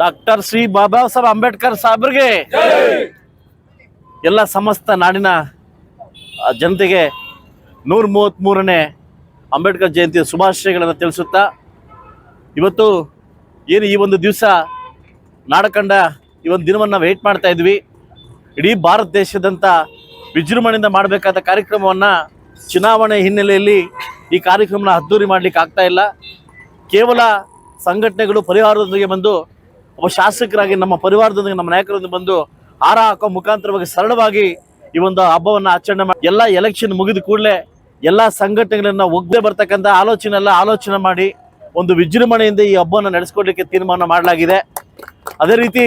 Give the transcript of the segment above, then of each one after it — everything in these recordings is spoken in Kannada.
ಡಾಕ್ಟರ್ ಶ್ರೀ ಬಾಬಾ ಸಾಹೇಬ್ ಅಂಬೇಡ್ಕರ್ ಸಾಹೇಬ್ರಿಗೆ ಎಲ್ಲ ಸಮಸ್ತ ನಾಡಿನ ಜನತೆಗೆ ನೂರ ಮೂವತ್ತ್ಮೂರನೇ ಅಂಬೇಡ್ಕರ್ ಜಯಂತಿಯ ಶುಭಾಶಯಗಳನ್ನು ತಿಳಿಸುತ್ತಾ, ಇವತ್ತು ಏನು ಈ ಒಂದು ದಿವಸ ನಾಡಕಂಡ ಈ ಒಂದು ದಿನವನ್ನು ವೆಯ್ಟ್ ಮಾಡ್ತಾ ಇದ್ವಿ. ಇಡೀ ಭಾರತ ದೇಶದಂತ ವಿಜೃಂಭಣೆಯಿಂದ ಮಾಡಬೇಕಾದ ಕಾರ್ಯಕ್ರಮವನ್ನು ಚುನಾವಣೆ ಹಿನ್ನೆಲೆಯಲ್ಲಿ ಈ ಕಾರ್ಯಕ್ರಮನ ಅದ್ದೂರಿ ಮಾಡಲಿಕ್ಕೆ ಆಗ್ತಾ ಇಲ್ಲ. ಕೇವಲ ಸಂಘಟನೆಗಳು ಪರಿಹಾರದೊಂದಿಗೆ ಬಂದು ಒಬ್ಬ ಶಾಸಕರಾಗಿ ನಮ್ಮ ಪರಿವಾರದೊಂದಿಗೆ ನಮ್ಮ ನಾಯಕರೊಂದಿಗೆ ಬಂದು ಹಾರ ಹಾಕೋ ಮುಖಾಂತರವಾಗಿ ಸರಳವಾಗಿ ಈ ಒಂದು ಹಬ್ಬವನ್ನು ಆಚರಣೆ ಮಾಡಿ, ಎಲ್ಲ ಎಲೆಕ್ಷನ್ ಮುಗಿದ ಕೂಡಲೇ ಎಲ್ಲ ಸಂಘಟನೆಗಳನ್ನ ಒಗ್ಗದೆ ಬರ್ತಕ್ಕಂಥ ಆಲೋಚನೆ ಎಲ್ಲ ಆಲೋಚನೆ ಮಾಡಿ ಒಂದು ವಿಜೃಂಭಣೆಯಿಂದ ಈ ಹಬ್ಬವನ್ನು ನಡೆಸ್ಕೊಡ್ಲಿಕ್ಕೆ ತೀರ್ಮಾನ ಮಾಡಲಾಗಿದೆ. ಅದೇ ರೀತಿ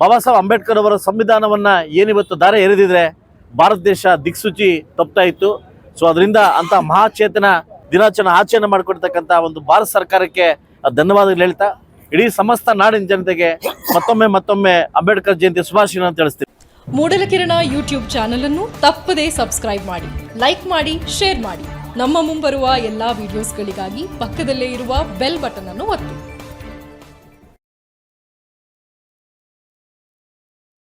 ಬಾಬಾ ಸಾಹೇಬ್ ಅಂಬೇಡ್ಕರ್ ಅವರ ಸಂವಿಧಾನವನ್ನು ಏನಿವತ್ತು ದಾರೆ ಎರೆದಿದ್ರೆ ಭಾರತ ದೇಶ ದಿಕ್ಸೂಚಿ ತಪ್ತಾ ಇತ್ತು. ಸೊ ಅದರಿಂದ ಅಂಥ ಮಹಾಚೇತನ ದಿನಾಚರಣೆ ಆಚರಣೆ ಮಾಡಿಕೊಡ್ತಕ್ಕಂಥ ಒಂದು ಭಾರತ ಸರ್ಕಾರಕ್ಕೆ ಧನ್ಯವಾದಗಳು ಹೇಳ್ತಾ ಇಡೀ ಸಮಸ್ತ ನಾಡಿನ ಜನತೆಗೆ ಮತ್ತೊಮ್ಮೆ ಮತ್ತೊಮ್ಮೆ ಅಂಬೇಡ್ಕರ್ ಜಯಂತಿ ಶುಭಾಶಯಗಳನ್ನು ಮೂಡಲ ಮೂಡಲಕಿರಣ ಯೂಟ್ಯೂಬ್ ಚಾನಲ್ ಅನ್ನು ತಪ್ಪದೇ ಸಬ್ಸ್ಕ್ರೈಬ್ ಮಾಡಿ, ಲೈಕ್ ಮಾಡಿ, ಶೇರ್ ಮಾಡಿ. ನಮ್ಮ ಮುಂಬರುವ ಎಲ್ಲಾ ವಿಡಿಯೋಸ್ಗಳಿಗಾಗಿ ಪಕ್ಕದಲ್ಲೇ ಇರುವ ಬೆಲ್ ಬಟನ್ ಅನ್ನು ಒತ್ತಿ.